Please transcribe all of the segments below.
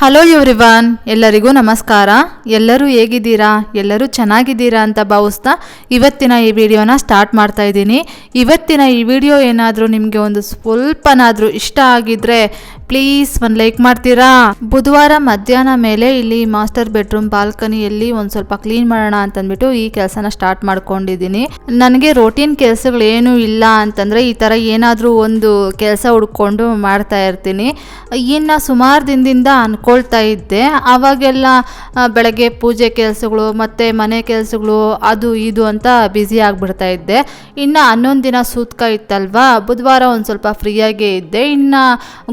Hello everyone ಎಲ್ಲರಿಗೂ ನಮಸ್ಕಾರ. ಎಲ್ಲರೂ ಹೇಗಿದ್ದೀರಾ? ಎಲ್ಲರೂ ಚೆನ್ನಾಗಿದ್ದೀರಾ ಅಂತ ಭಾವಿಸ್ತಾ ಇವತ್ತಿನ ಈ ವಿಡಿಯೋನ ಸ್ಟಾರ್ಟ್ ಮಾಡ್ತಾ ಇದ್ದೀನಿ. ಇವತ್ತಿನ ಈ ವಿಡಿಯೋ ಏನಾದರೂ ನಿಮಗೆ ಒಂದು ಸ್ವಲ್ಪನಾದರೂ ಇಷ್ಟ ಆಗಿದ್ರೆ ಪ್ಲೀಸ್ ಒಂದು ಲೈಕ್ ಮಾಡ್ತೀರಾ? ಬುಧವಾರ ಮಧ್ಯಾಹ್ನ ಮೇಲೆ ಇಲ್ಲಿ ಮಾಸ್ಟರ್ ಬೆಡ್ರೂಮ್ ಬಾಲ್ಕನಿಯಲ್ಲಿ ಒಂದು ಸ್ವಲ್ಪ ಕ್ಲೀನ್ ಮಾಡೋಣ ಅಂತಂದ್ಬಿಟ್ಟು ಈ ಕೆಲಸನ ಸ್ಟಾರ್ಟ್ ಮಾಡ್ಕೊಂಡಿದ್ದೀನಿ. ನನಗೆ ರೋಟೀನ್ ಕೆಲಸಗಳು ಏನು ಇಲ್ಲ ಅಂತಂದರೆ ಈ ಥರ ಏನಾದರೂ ಒಂದು ಕೆಲಸ ಹುಡ್ಕೊಂಡು ಮಾಡ್ತಾ ಇರ್ತೀನಿ. ಇನ್ನು ಸುಮಾರು ದಿನದಿಂದ ಅನ್ಕೊಳ್ತಾ ಇದ್ದೆ. ಅವಾಗೆಲ್ಲ ಬೆಳಗ್ಗೆ ಪೂಜೆ ಕೆಲಸಗಳು ಮತ್ತು ಮನೆ ಕೆಲಸಗಳು ಅದು ಇದು ಅಂತ ಬ್ಯುಸಿ ಆಗಿಬಿಡ್ತಾ ಇದ್ದೆ. ಇನ್ನು ಹನ್ನೊಂದು ದಿನ ಸೂತ್ಕ ಇತ್ತಲ್ವಾ? ಬುಧವಾರ ಒಂದು ಸ್ವಲ್ಪ ಫ್ರೀಯಾಗೇ ಇದ್ದೆ. ಇನ್ನು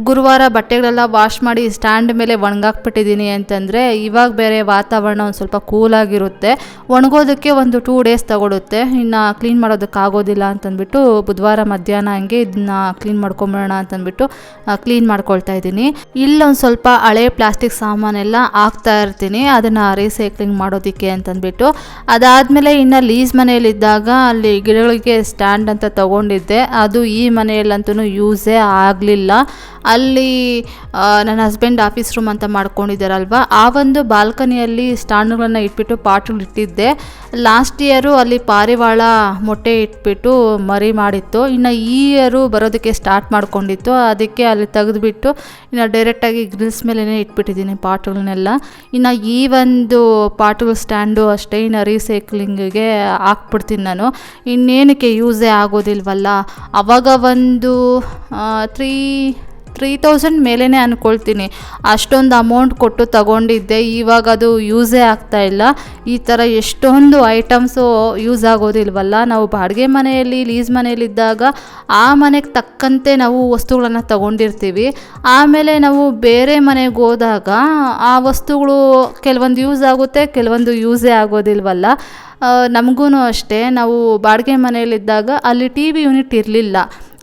ಗುರುವಾರ ಬಟ್ಟೆಗಳೆಲ್ಲ ವಾಶ್ ಮಾಡಿ ಸ್ಟ್ಯಾಂಡ್ ಮೇಲೆ ಒಣಗಾಕ್ಬಿಟ್ಟಿದ್ದೀನಿ ಅಂತಂದರೆ ಇವಾಗ ಬೇರೆ ವಾತಾವರಣ ಒಂದು ಸ್ವಲ್ಪ ಕೂಲಾಗಿರುತ್ತೆ ಒಣಗೋದಕ್ಕೆ ಒಂದು ಟೂ ಡೇಸ್ ತಗೊಳುತ್ತೆ. ಇನ್ನು ಕ್ಲೀನ್ ಮಾಡೋದಕ್ಕೆ ಆಗೋದಿಲ್ಲ ಅಂತಂದ್ಬಿಟ್ಟು ಬುಧವಾರ ಮಧ್ಯಾಹ್ನ ಹಂಗೆ ಇದನ್ನ ಕ್ಲೀನ್ ಮಾಡ್ಕೊಂಬಿಡೋಣ ಅಂತಂದ್ಬಿಟ್ಟು ಕ್ಲೀನ್ ಮಾಡ್ಕೊಳ್ತಾ ಇದ್ದೀನಿ. ಇಲ್ಲೊಂದು ಸ್ವಲ್ಪ ಹಳೆ ಪ್ಲಾಸ್ಟಿಕ್ ಸಾಮಾನೆಲ್ಲ ಹಾಕ್ತಾ ಇರ್ತೀನಿ. ಅದನ್ನು ರೀಸೈಕ್ಲಿಂಗ್ ಮಾಡೋದಕ್ಕೆ ಅಂತಂದ್ಬಿಟ್ಟು. ಅದಾದಮೇಲೆ ಇನ್ನು ಲೀಸ್ ಮನೆಯಲ್ಲಿದ್ದಾಗ ಅಲ್ಲಿ ಗಿಡಗಳಿಗೆ ಸ್ಟ್ಯಾಂಡ್ ಅಂತ ತಗೊಂಡಿದ್ದೆ. ಅದು ಈ ಮನೆಯಲ್ಲಂತೂ ಯೂಸೇ ಆಗಲಿಲ್ಲ. ಅಲ್ಲಿ ನನ್ನ ಹಸ್ಬೆಂಡ್ ಆಫೀಸ್ ರೂಮ್ ಅಂತ ಮಾಡ್ಕೊಂಡಿದ್ದಾರಲ್ವ? ಆ ಒಂದು ಬಾಲ್ಕನಿಯಲ್ಲಿ ಸ್ಟ್ಯಾಂಡ್ಗಳನ್ನ ಇಟ್ಬಿಟ್ಟು ಪಾಟ್ಗಳು ಇಟ್ಟಿದ್ದೆ. ಲಾಸ್ಟ್ ಇಯರು ಅಲ್ಲಿ ಪಾರಿವಾಳ ಮೊಟ್ಟೆ ಇಟ್ಬಿಟ್ಟು ಮರಿ ಮಾಡಿತ್ತು. ಇನ್ನು ಈ ಇಯರು ಬರೋದಕ್ಕೆ ಸ್ಟಾರ್ಟ್ ಮಾಡ್ಕೊಂಡಿತ್ತು. ಅದಕ್ಕೆ ಅಲ್ಲಿ ತೆಗೆದುಬಿಟ್ಟು ಇನ್ನು ಡೈರೆಕ್ಟಾಗಿ ಗ್ರಿಲ್ಸ್ ಮೇಲೇ ಇಟ್ಬಿಟ್ಟಿದ್ದೀನಿ ಪಾಟ್ಗಳನ್ನೆಲ್ಲ ಇನ್ನು ಈ ಒಂದು ಪಾಟ್ಗಳ ಸ್ಟ್ಯಾಂಡು ಅಷ್ಟೇ, ಇನ್ನು ರೀಸೈಕ್ಲಿಂಗಿಗೆ ಹಾಕ್ಬಿಡ್ತೀನಿ ನಾನು. ಇನ್ನೇನಕ್ಕೆ ಯೂಸೇ ಆಗೋದಿಲ್ವಲ್ಲ? ಅವಾಗ ಒಂದು ತ್ರೀ ತ್ರೀ ತೌಸಂಡ್ ಮೇಲೇ ಅಂದ್ಕೊಳ್ತೀನಿ ಅಷ್ಟೊಂದು ಅಮೌಂಟ್ ಕೊಟ್ಟು ತಗೊಂಡಿದ್ದೆ. ಇವಾಗ ಅದು ಯೂಸೇ ಆಗ್ತಾ ಇಲ್ಲ. ಈ ಥರ ಎಷ್ಟೊಂದು ಐಟಮ್ಸು ಯೂಸ್ ಆಗೋದಿಲ್ವಲ್ಲ? ನಾವು ಬಾಡಿಗೆ ಮನೆಯಲ್ಲಿ ಲೀಸ್ ಮನೆಯಲ್ಲಿದ್ದಾಗ ಆ ಮನೆಗೆ ತಕ್ಕಂತೆ ನಾವು ವಸ್ತುಗಳನ್ನು ತಗೊಂಡಿರ್ತೀವಿ. ಆಮೇಲೆ ನಾವು ಬೇರೆ ಮನೆಗೆ ಹೋದಾಗ ಆ ವಸ್ತುಗಳು ಕೆಲವೊಂದು ಯೂಸ್ ಆಗುತ್ತೆ, ಕೆಲವೊಂದು ಯೂಸೇ ಆಗೋದಿಲ್ವಲ್ಲ? ನಮಗೂ ಅಷ್ಟೇ. ನಾವು ಬಾಡಿಗೆ ಮನೆಯಲ್ಲಿದ್ದಾಗ ಅಲ್ಲಿ ಟಿ ವಿ ಯೂನಿಟ್ ಇರಲಿಲ್ಲ.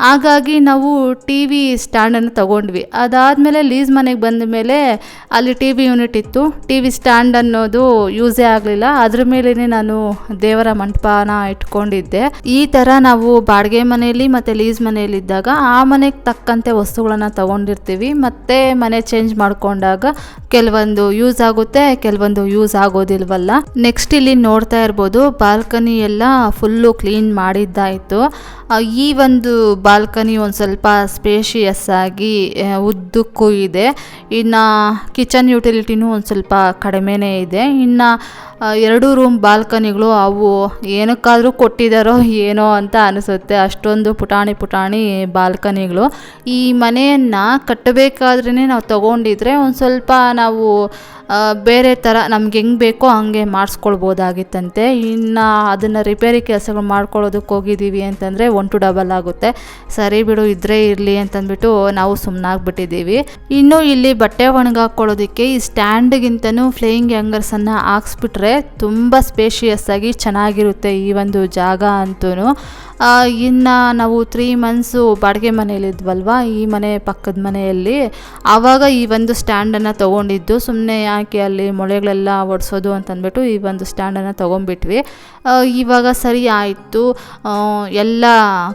ಹಾಗಾಗಿ ನಾವು ಟಿ ವಿ ಸ್ಟ್ಯಾಂಡನ್ನು ತಗೊಂಡ್ವಿ. ಅದಾದಮೇಲೆ ಲೀಸ್ ಮನೆಗೆ ಬಂದ ಮೇಲೆ ಅಲ್ಲಿ ಟಿ ವಿ ಯೂನಿಟ್ ಇತ್ತು. ಟಿ ವಿ ಸ್ಟ್ಯಾಂಡ್ ಅನ್ನೋದು ಯೂಸೇ ಆಗಲಿಲ್ಲ. ಅದ್ರ ಮೇಲೇ ನಾನು ದೇವರ ಮಂಟಪನ ಇಟ್ಕೊಂಡಿದ್ದೆ. ಈ ಥರ ನಾವು ಬಾಡಿಗೆ ಮನೆಯಲ್ಲಿ ಮತ್ತು ಲೀಸ್ ಮನೆಯಲ್ಲಿ ಇದ್ದಾಗ ಆ ಮನೆಗೆ ತಕ್ಕಂತೆ ವಸ್ತುಗಳನ್ನು ತಗೊಂಡಿರ್ತೀವಿ. ಮತ್ತು ಮನೆ ಚೇಂಜ್ ಮಾಡ್ಕೊಂಡಾಗ ಕೆಲವೊಂದು ಯೂಸ್ ಆಗುತ್ತೆ, ಕೆಲವೊಂದು ಯೂಸ್ ಆಗೋದಿಲ್ವಲ್ಲ. ನೆಕ್ಸ್ಟ್ ಇಲ್ಲಿ ನೋಡ್ತಾ ಇರ್ಬೋದು ಬಾಲ್ಕನಿ ಎಲ್ಲ ಫುಲ್ಲು ಕ್ಲೀನ್ ಮಾಡಿದ್ದಾಯಿತು. ಈ ಒಂದು ಬಾಲ್ಕನಿ ಒಂದು ಸ್ವಲ್ಪ ಸ್ಪೇಷಿಯಸ್ ಆಗಿ ಉದ್ದಕ್ಕೂ ಇದೆ ಇನ್ನು ಕಿಚನ್ ಯುಟಿಲಿಟಿನೂ ಒಂದು ಸ್ವಲ್ಪ ಕಡಿಮೆನೇ ಇದೆ. ಇನ್ನು ಎರಡು ರೂಮ್ ಬಾಲ್ಕನಿಗಳು ಅವು ಏನಕ್ಕಾದರೂ ಕೊಟ್ಟಿದ್ದಾರೋ ಏನೋ ಅಂತ ಅನಿಸುತ್ತೆ. ಅಷ್ಟೊಂದು ಪುಟಾಣಿ ಪುಟಾಣಿ ಬಾಲ್ಕನಿಗಳು. ಈ ಮನೆಯನ್ನು ಕಟ್ಟಬೇಕಾದ್ರೇ ನಾವು ತಗೊಂಡಿದ್ರೆ ಒಂದು ಸ್ವಲ್ಪ ನಾವು ಬೇರೆ ಥರ ನಮ್ಗೆ ಹೆಂಗೆ ಬೇಕೋ ಹಂಗೆ ಮಾಡಿಸ್ಕೊಳ್ಬೋದಾಗಿತ್ತಂತೆ. ಇನ್ನು ಅದನ್ನು ರಿಪೇರಿ ಕೆಲಸಗಳು ಮಾಡ್ಕೊಳ್ಳೋದಕ್ಕೆ ಹೋಗಿದ್ದೀವಿ ಅಂತಂದರೆ ಒನ್ ಟು ಡಬಲ್ ಆಗುತ್ತೆ. ಸರಿ ಬಿಡು, ಇದ್ರೆ ಇರಲಿ ಅಂತಂದ್ಬಿಟ್ಟು ನಾವು ಸುಮ್ಮನಾಗ್ಬಿಟ್ಟಿದ್ದೀವಿ ಇನ್ನು ಇಲ್ಲಿ ಬಟ್ಟೆ ಒಣಗಾಕೊಳ್ಳೋದಕ್ಕೆ ಈ ಸ್ಟ್ಯಾಂಡ್ಗಿಂತನೂ ಫ್ಲೇಯಿಂಗ್ ಹ್ಯಾಂಗರ್ಸನ್ನು ಹಾಕ್ಸ್ಬಿಟ್ರೆ ತುಂಬ ಸ್ಪೇಷಿಯಸ್ ಆಗಿ ಚೆನ್ನಾಗಿರುತ್ತೆ ಈ ಒಂದು ಜಾಗ ಅಂತೂ ಇನ್ನು ನಾವು ತ್ರೀ ಮಂತ್ಸು ಬಾಡಿಗೆ ಮನೇಲಿದ್ವಲ್ವ ಈ ಮನೆ ಪಕ್ಕದ ಮನೆಯಲ್ಲಿ. ಆವಾಗ ಈ ಒಂದು ಸ್ಟ್ಯಾಂಡನ್ನು ತೊಗೊಂಡಿದ್ದು ಸುಮ್ಮನೆ ಯಾಕೆ ಅಲ್ಲಿ ಮೊಳೆಗಳೆಲ್ಲ ಒಡಿಸೋದು ಅಂತಂದ್ಬಿಟ್ಟು ಈ ಒಂದು ಸ್ಟ್ಯಾಂಡನ್ನು ತೊಗೊಂಡ್ಬಿಟ್ವಿ. ಇವಾಗ ಸರಿ ಆಯಿತು. ಎಲ್ಲ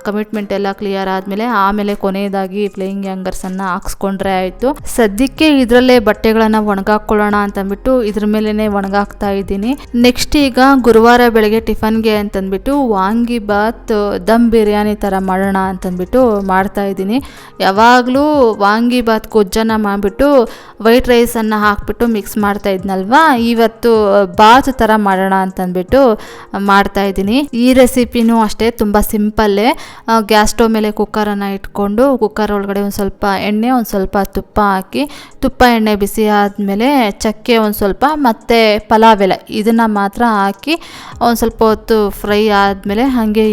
ಕಮಿಟ್ಮೆಂಟ್ ಎಲ್ಲ ಕ್ಲಿಯರ್ ಆದಮೇಲೆ ಆಮೇಲೆ ಕೊನೆಯದಾಗಿ ಪ್ಲೇಯಿಂಗ್ ಹ್ಯಾಂಗರ್ಸನ್ನು ಹಾಕ್ಸ್ಕೊಂಡ್ರೆ ಆಯಿತು. ಸದ್ಯಕ್ಕೆ ಇದರಲ್ಲೇ ಬಟ್ಟೆಗಳನ್ನು ಒಣಗಾಕೊಳ್ಳೋಣ ಅಂತಂದ್ಬಿಟ್ಟು ಇದ್ರ ಮೇಲೇ ಒಣಗಾಕ್ತಾ ಇದ್ದೀನಿ. ನೆಕ್ಸ್ಟ್ ಈಗ ಗುರುವಾರ ಬೆಳಗ್ಗೆ ಟಿಫನ್ಗೆ ಅಂತಂದ್ಬಿಟ್ಟು ವಾಂಗಿ ಬಾತ್ ದಮ್ ಬಿರಿಯಾನಿ ಥರ ಮಾಡೋಣ ಅಂತಂದ್ಬಿಟ್ಟು ಮಾಡ್ತಾ ಇದ್ದೀನಿ. ಯಾವಾಗಲೂ ವಾಂಗಿ ಬಾತ್ ಗೊಜ್ಜನ್ನು ಮಾಡಿಬಿಟ್ಟು ವೈಟ್ ರೈಸನ್ನು ಹಾಕ್ಬಿಟ್ಟು ಮಿಕ್ಸ್ ಮಾಡ್ತಾ ಇದ್ನಲ್ವಾ? ಇವತ್ತು ಬಾತ್ ಥರ ಮಾಡೋಣ ಅಂತಂದ್ಬಿಟ್ಟು ಮಾಡ್ತಾ ಇದ್ದೀನಿ. ಈ ರೆಸಿಪಿನೂ ಅಷ್ಟೇ ತುಂಬ ಸಿಂಪಲ್ಲೇ. ಗ್ಯಾಸ್ ಸ್ಟವ್ ಮೇಲೆ ಕುಕ್ಕರನ್ನು ಇಟ್ಕೊಂಡು ಕುಕ್ಕರ್ ಒಳಗಡೆ ಒಂದು ಸ್ವಲ್ಪ ಎಣ್ಣೆ, ಒಂದು ಸ್ವಲ್ಪ ತುಪ್ಪ ಹಾಕಿ, ತುಪ್ಪ, ಎಣ್ಣೆ ಬಿಸಿ ಆದಮೇಲೆ ಚಕ್ಕೆ ಒಂದು ಸ್ವಲ್ಪ ಮತ್ತು ಪಲಾವ್ ಎಲೆ ಇದನ್ನು ಮಾತ್ರ ಹಾಕಿ, ಒಂದು ಸ್ವಲ್ಪ ಹೊತ್ತು ಫ್ರೈ ಆದಮೇಲೆ ಹಾಗೆ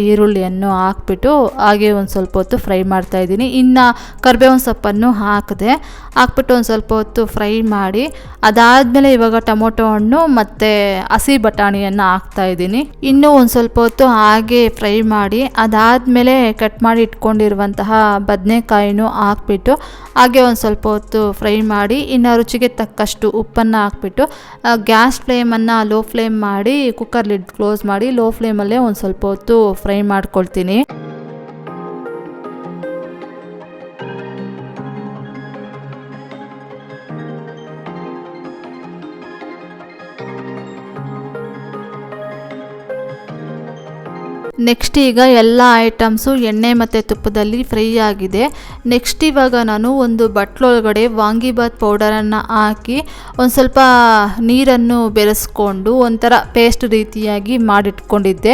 ಈರುಳ್ಳಿಯನ್ನು ಹಾಕ್ಬಿಟ್ಟು ಹಾಗೆ ಒಂದು ಸ್ವಲ್ಪ ಹೊತ್ತು ಫ್ರೈ ಮಾಡ್ತಾ ಇದ್ದೀನಿ. ಇನ್ನು ಕರ್ಬೇವಿನ ಸೊಪ್ಪನ್ನು ಹಾಕಿದೆ ಹಾಕ್ಬಿಟ್ಟು ಒಂದು ಸ್ವಲ್ಪ ಹೊತ್ತು ಫ್ರೈ ಮಾಡಿ ಅದಾದಮೇಲೆ ಇವಾಗ ಟೊಮೊಟೊ ಹಣ್ಣು ಮತ್ತು ಹಸಿ ಬಟಾಣಿಯನ್ನು ಹಾಕ್ತಾ ಇದ್ದೀನಿ. ಇನ್ನೂ ಒಂದು ಸ್ವಲ್ಪ ಹೊತ್ತು ಹಾಗೆ ಫ್ರೈ ಮಾಡಿ ಅದಾದಮೇಲೆ ಕಟ್ ಮಾಡಿ ಇಟ್ಕೊಂಡಿರುವಂತಹ ಬದನೆಕಾಯಿನೂ ಹಾಕ್ಬಿಟ್ಟು ಹಾಗೆ ಒಂದು ಸ್ವಲ್ಪ ಹೊತ್ತು ಫ್ರೈ ಮಾಡಿ ಇನ್ನು ರುಚಿಗೆ ತಕ್ಕಷ್ಟು ಉಪ್ಪನ್ನು ಹಾಕ್ಬಿಟ್ಟು ಗ್ಯಾಸ್ ಫ್ಲೇಮನ್ನು ಲೋ ಫ್ಲೇಮ್ ಮಾಡಿ ಕುಕ್ಕರ್ ಲಿಡ್ ಕ್ಲೋಸ್ ಮಾಡಿ ಲೋ ಫ್ಲೇಮಲ್ಲೇ ಒಂದು ಸ್ವಲ್ಪ ಹೊತ್ತು ಫ್ರೈ ಮಾಡ್ಕೊಳ್ತೀನಿ ನೆಕ್ಸ್ಟ್ ಈಗ ಎಲ್ಲ ಐಟಮ್ಸು ಎಣ್ಣೆ ಮತ್ತು ತುಪ್ಪದಲ್ಲಿ ಫ್ರೈ ಆಗಿದೆ. ನೆಕ್ಸ್ಟ್ ಇವಾಗ ನಾನು ಒಂದು ಬಟ್ಲೊಳಗಡೆ ವಾಂಗಿಬಾತ್ ಪೌಡರನ್ನು ಹಾಕಿ ಒಂದು ಸ್ವಲ್ಪ ನೀರನ್ನು ಬೆರೆಸ್ಕೊಂಡು ಒಂಥರ ಪೇಸ್ಟ್ ರೀತಿಯಾಗಿ ಮಾಡಿಟ್ಕೊಂಡಿದ್ದೆ.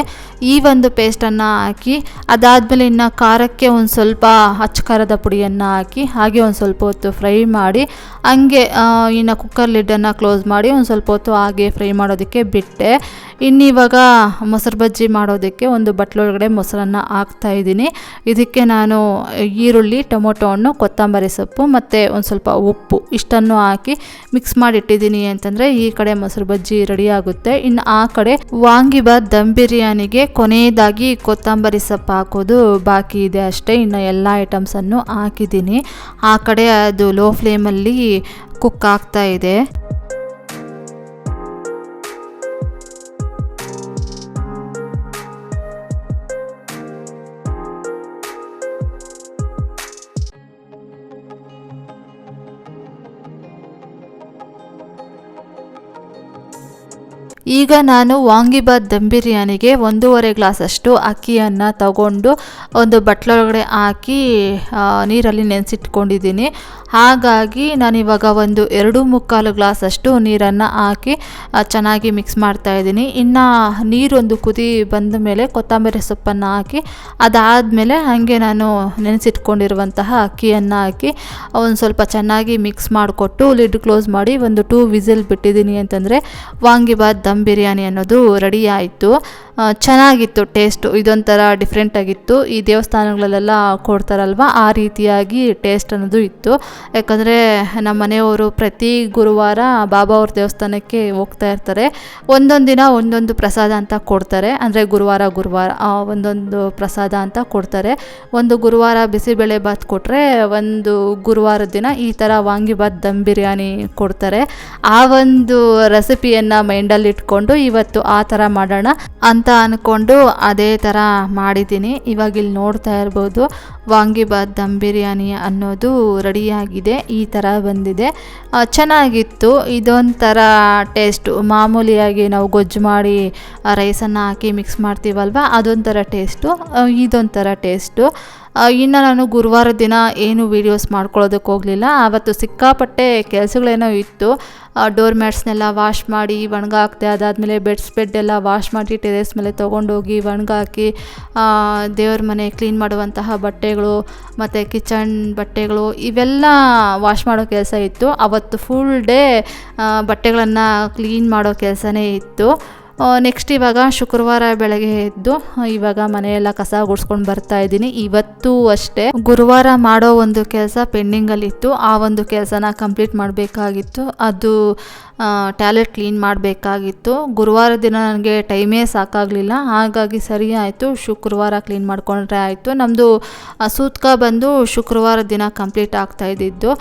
ಈ ಒಂದು ಪೇಸ್ಟನ್ನು ಹಾಕಿ ಅದಾದಮೇಲೆ ಇನ್ನು ಖಾರಕ್ಕೆ ಒಂದು ಸ್ವಲ್ಪ ಅಚ್ಚಕಾರದ ಪುಡಿಯನ್ನು ಹಾಕಿ ಹಾಗೆ ಒಂದು ಸ್ವಲ್ಪ ಹೊತ್ತು ಫ್ರೈ ಮಾಡಿ ಹಂಗೆ ಇನ್ನು ಕುಕ್ಕರ್ ಲಿಡ್ಡನ್ನು ಕ್ಲೋಸ್ ಮಾಡಿ ಒಂದು ಸ್ವಲ್ಪ ಹೊತ್ತು ಹಾಗೆ ಫ್ರೈ ಮಾಡೋದಕ್ಕೆ ಬಿಟ್ಟೆ. ಇನ್ನಿವಾಗ ಮೊಸರು ಬಜ್ಜಿ ಮಾಡೋದಕ್ಕೆ ಒಂದು ಬಟ್ಲೊಳಗಡೆ ಮೊಸರನ್ನು ಹಾಕ್ತಾ ಇದ್ದೀನಿ. ಇದಕ್ಕೆ ನಾನು ಈರುಳ್ಳಿ, ಟೊಮೊಟೊ ಹಣ್ಣು, ಕೊತ್ತಂಬರಿ ಸೊಪ್ಪು ಮತ್ತು ಒಂದು ಸ್ವಲ್ಪ ಉಪ್ಪು ಇಷ್ಟನ್ನು ಹಾಕಿ ಮಿಕ್ಸ್ ಮಾಡಿಟ್ಟಿದ್ದೀನಿ ಅಂತಂದರೆ ಈ ಕಡೆ ಮೊಸರು ಬಜ್ಜಿ ರೆಡಿ ಆಗುತ್ತೆ. ಇನ್ನು ಆ ಕಡೆ ವಾಂಗಿಬಾತ್ ದಮ್ ಬಿರಿಯಾನಿಗೆ ಕೊನೆಯದಾಗಿ ಕೊತ್ತಂಬರಿ ಸೊಪ್ಪು ಹಾಕೋದು ಬಾಕಿ ಇದೆ ಅಷ್ಟೇ. ಇನ್ನು ಎಲ್ಲ ಐಟಮ್ಸನ್ನು ಹಾಕಿದ್ದೀನಿ. ಆ ಕಡೆ ಅದು ಲೋ ಫ್ಲೇಮಲ್ಲಿ ಕುಕ್ ಆಗ್ತಾ ಇದೆ. ಈಗ ನಾನು ವಾಂಗಿಬಾತ್ ದಮ್ ಬಿರಿಯಾನಿಗೆ ಒಂದೂವರೆ ಗ್ಲಾಸಷ್ಟು ಅಕ್ಕಿಯನ್ನು ತಗೊಂಡು ಒಂದು ಬಟ್ಲೊಳಗಡೆ ಹಾಕಿ ನೀರಲ್ಲಿ ನೆನೆಸಿಟ್ಕೊಂಡಿದ್ದೀನಿ. ಹಾಗಾಗಿ ನಾನಿವಾಗ ಒಂದು ಎರಡು ಮುಕ್ಕಾಲು ಗ್ಲಾಸಷ್ಟು ನೀರನ್ನು ಹಾಕಿ ಚೆನ್ನಾಗಿ ಮಿಕ್ಸ್ ಮಾಡ್ತಾ ಇದ್ದೀನಿ. ಇನ್ನು ನೀರೊಂದು ಕುದಿ ಬಂದ ಮೇಲೆ ಕೊತ್ತಂಬರಿ ಸೊಪ್ಪನ್ನು ಹಾಕಿ, ಅದಾದಮೇಲೆ ಹಾಗೆ ನಾನು ನೆನೆಸಿಟ್ಕೊಂಡಿರುವಂತಹ ಅಕ್ಕಿಯನ್ನು ಹಾಕಿ, ಒಂದು ಸ್ವಲ್ಪ ಚೆನ್ನಾಗಿ ಮಿಕ್ಸ್ ಮಾಡಿಕೊಟ್ಟು, ಲಿಡ್ ಕ್ಲೋಸ್ ಮಾಡಿ ಒಂದು ಟೂ ವಿಸಿಲ್ ಬಿಟ್ಟಿದ್ದೀನಿ ಅಂತಂದರೆ, ವಾಂಗಿಬಾತ್ ದಮ್ ಬಿರಿಯಾನಿ ಅನ್ನೋದು ರೆಡಿ ಆಯಿತು. ಚೆನ್ನಾಗಿತ್ತು ಟೇಸ್ಟು ಇದೊಂಥರ ಡಿಫ್ರೆಂಟಾಗಿತ್ತು ಈ ದೇವಸ್ಥಾನಗಳಲ್ಲೆಲ್ಲ ಕೊಡ್ತಾರಲ್ವ? ಆ ರೀತಿಯಾಗಿ ಟೇಸ್ಟ್ ಅನ್ನೋದು ಇತ್ತು. ಯಾಕಂದರೆ ನಮ್ಮ ಮನೆಯವರು ಪ್ರತಿ ಗುರುವಾರ ಬಾಬಾ ಅವ್ರ ದೇವಸ್ಥಾನಕ್ಕೆ ಹೋಗ್ತಾ ಇರ್ತಾರೆ. ಒಂದೊಂದು ದಿನ ಒಂದೊಂದು ಪ್ರಸಾದ ಅಂತ ಕೊಡ್ತಾರೆ. ಅಂದರೆ ಗುರುವಾರ ಗುರುವಾರ ಒಂದೊಂದು ಪ್ರಸಾದ ಅಂತ ಕೊಡ್ತಾರೆ. ಒಂದು ಗುರುವಾರ ಬಿಸಿಬೇಳೆ ಬಾತ್ ಕೊಟ್ಟರೆ ಒಂದು ಗುರುವಾರದ ದಿನ ಈ ಥರ ವಾಂಗಿಬಾತ್ ದಮ್ ಬಿರಿಯಾನಿ ಕೊಡ್ತಾರೆ. ಆ ಒಂದು ರೆಸಿಪಿಯನ್ನು ಮೈಂಡಲ್ಲಿ ಇಟ್ಕೊಂಡು ಇವತ್ತು ಆ ಥರ ಮಾಡೋಣ. ಅಂತ ಅಂದ್ಕೊಂಡು ಅದೇ ಥರ ಮಾಡಿದ್ದೀನಿ. ಇವಾಗ ಇಲ್ಲಿ ನೋಡ್ತಾ ಇರ್ಬೋದು. ವಾಂಗಿಬಾತ್ ದಮ್ ಬಿರಿಯಾನಿ ಅನ್ನೋದು ರೆಡಿಯಾಗಿದೆ, ಈ ಥರ ಬಂದಿದೆ. ಚೆನ್ನಾಗಿತ್ತು, ಇದೊಂಥರ ಟೇಸ್ಟು. ಮಾಮೂಲಿಯಾಗಿ ನಾವು ಗೊಜ್ಜು ಮಾಡಿ ರೈಸನ್ನು ಹಾಕಿ ಮಿಕ್ಸ್ ಮಾಡ್ತೀವಲ್ವ, ಅದೊಂಥರ ಟೇಸ್ಟು ಇದೊಂಥರ ಟೇಸ್ಟು. ಇನ್ನು ನಾನು ಗುರುವಾರ ದಿನ ಏನು ವೀಡಿಯೋಸ್ ಮಾಡ್ಕೊಳ್ಳೋದಕ್ಕೆ ಹೋಗಲಿಲ್ಲ, ಆವತ್ತು ಸಿಕ್ಕಾಪಟ್ಟೆ ಕೆಲಸಗಳೇನೋ ಇತ್ತು. ಡೋರ್ ಮ್ಯಾಟ್ಸ್ನೆಲ್ಲ ವಾಶ್ ಮಾಡಿ ಒಣಗಾಕ್ದೆ ಅದಾದಮೇಲೆ ಬೆಡ್ಸ್ ಬೆಡ್ ಎಲ್ಲ ವಾಶ್ ಮಾಡಿ ಟೆರೇಸ್ ಮೇಲೆ ತೊಗೊಂಡೋಗಿ ಒಣಗಾಕಿ ದೇವ್ರ ಮನೆ ಕ್ಲೀನ್ ಮಾಡುವಂತಹ ಬಟ್ಟೆಗಳು ಮತ್ತು ಕಿಚನ್ ಬಟ್ಟೆಗಳು ಇವೆಲ್ಲ ವಾಶ್ ಮಾಡೋ ಕೆಲಸ ಇತ್ತು. ಅವತ್ತು ಫುಲ್ ಡೇ ಬಟ್ಟೆಗಳನ್ನು ಕ್ಲೀನ್ ಮಾಡೋ ಕೆಲಸನೇ ಇತ್ತು. ನೆಕ್ಸ್ಟ್ ಇವಾಗ ಶುಕ್ರವಾರ ಬೆಳಗ್ಗೆ ಎದ್ದು ಇವಾಗ ಮನೆಯೆಲ್ಲ ಕಸ ಗುಡ್ಸ್ಕೊಂಡು ಬರ್ತಾ ಇದ್ದೀನಿ. ಇವತ್ತು ಅಷ್ಟೇ ಗುರುವಾರ ಮಾಡೋ ಒಂದು ಕೆಲಸ ಪೆಂಡಿಂಗಲ್ಲಿತ್ತು. ಆ ಒಂದು ಕೆಲಸನ ಕಂಪ್ಲೀಟ್ ಮಾಡಬೇಕಾಗಿತ್ತು. ಅದು ಟ್ಯಾಲೆಟ್ ಕ್ಲೀನ್ ಮಾಡಬೇಕಾಗಿತ್ತು. ಗುರುವಾರ ದಿನ ನನಗೆ ಟೈಮೇ ಸಾಕಾಗಲಿಲ್ಲ. ಹಾಗಾಗಿ ಸರಿ ಆಯಿತು. ಶುಕ್ರವಾರ ಕ್ಲೀನ್ ಮಾಡಿಕೊಂಡ್ರೆ ಆಯಿತು. ನಮ್ಮದು ಸೂತ್ಕ ಬಂದು ಶುಕ್ರವಾರ ದಿನ ಕಂಪ್ಲೀಟ್ ಆಗ್ತಾ ಇದ್ದಿದ್ದು.